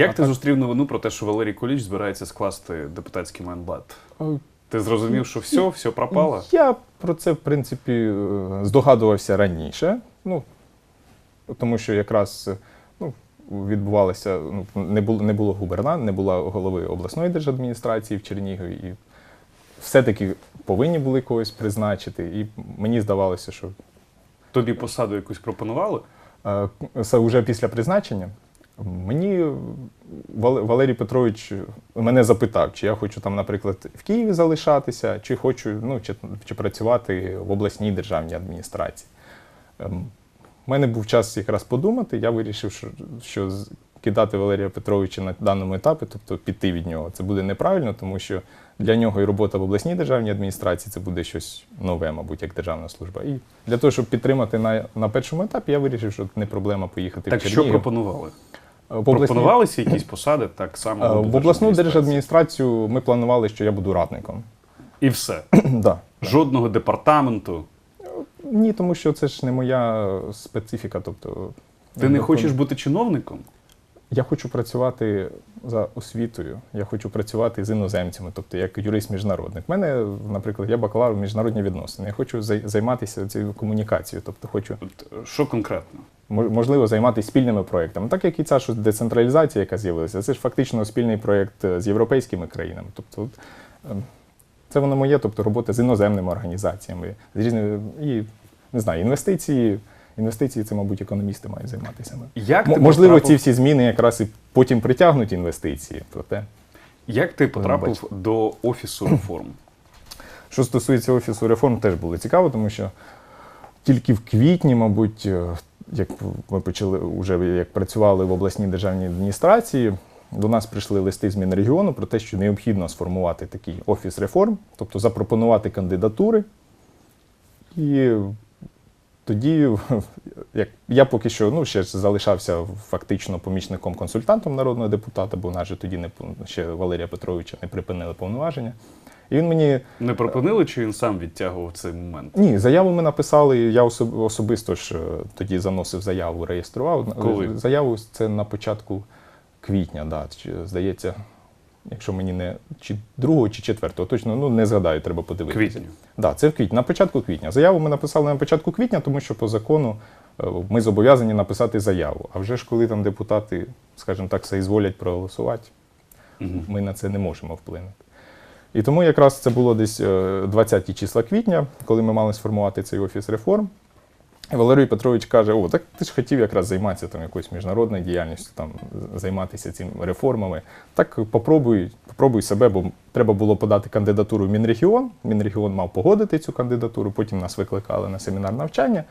Як А ти так- зустрів новину про те, що Валерій Куліч збирається скласти депутатський мандат? Ти зрозумів, що все, все пропало? Я про це, в принципі, е, здогадувався раніше. Ну, тому що якраз е, ну, відбувалося, ну, не було, не було губерна, не було голови обласної держадміністрації в Чернігові. І все-таки повинні були когось призначити. І мені здавалося, що Тобі посаду якусь пропонували? Е, Це вже після призначення. Мені Вал- Валерій Петрович мене запитав, чи я хочу там, наприклад, в Києві залишатися, чи хочу ну, чи, чи працювати в обласній державній адміністрації. Ем, У мене був час якраз подумати. Я вирішив, що, що кидати Валерія Петровича на даному етапі, тобто піти від нього, це буде неправильно, тому що для нього і робота в обласній державній адміністрації це буде щось нове, мабуть, як державна служба. І для того, щоб підтримати на, на першому етапі, я вирішив, що не проблема поїхати Так в що Чернігів. пропонували? Пропонувалися якісь посади так само Е, в обласну держадміністрацію ми планували, що я буду радником. І все. да. Жодного департаменту. Ні, тому що це ж не моя специфіка. Тобто, Ти не якби, хочеш бути чиновником? Я хочу працювати за освітою, я хочу працювати з іноземцями, тобто як юрист-міжнародник. У мене, наприклад, я бакалавр міжнародні відносини. Я хочу зай- займатися цією комунікацією, тобто хочу е, Що конкретно? можливо займатися спільними проектами. Так як і ця що децентралізація, яка з'явилася, це ж фактично спільний проєкт е, з європейськими країнами. Тобто, ем, це воно моє, тобто робота з іноземними організаціями, з різними і не знаю, інвестиції. Інвестиції це, мабуть, економісти мають займатися. Як М- ти Можливо, потрапив- ці всі зміни якраз і потім притягнуть інвестиції. Проте, Як ти потрапив до офісу реформ? що стосується офісу реформ, теж було цікаво, тому що тільки в квітні, мабуть, е, як ми почали вже як працювали в обласній державній адміністрації, до нас прийшли листи з Мінрегіону про те, що необхідно сформувати такий офіс реформ, тобто запропонувати кандидатури. І тоді, як я поки що ну, ще залишався фактично помічником консультантом народного депутата, бо нас же тоді не ще Валерія Петровича не припинили повноваження. І він мені Не припинили, чи він сам відтягував цей момент? ні, заяву ми написали. Я особ- особисто ж е, тоді заносив заяву, реєстрував. Коли? Заяву це на початку квітня, да, здається, якщо мені не чи другого, чи четвертого, точно ну не згадаю, треба подивитися. Квітня. Да, це в квітні, на початку квітня. Заяву ми написали на початку квітня, тому що по закону е, ми зобов'язані написати заяву. А вже ж коли там депутати, скажімо так, соізволять проголосувати, Мгм. ми на це не можемо вплинути. І тому якраз це було десь е, 20 числа квітня, коли ми мали сформувати цей офіс реформ. Валерій Петрович каже: О, так ти ж хотів якраз займатися там якоюсь міжнародною діяльністю, там займатися цими реформами. Так попробуй, попробуй себе, бо треба було подати кандидатуру в Мінрегіон. Мінрегіон мав погодити цю кандидатуру, потім нас викликали на семінар навчання.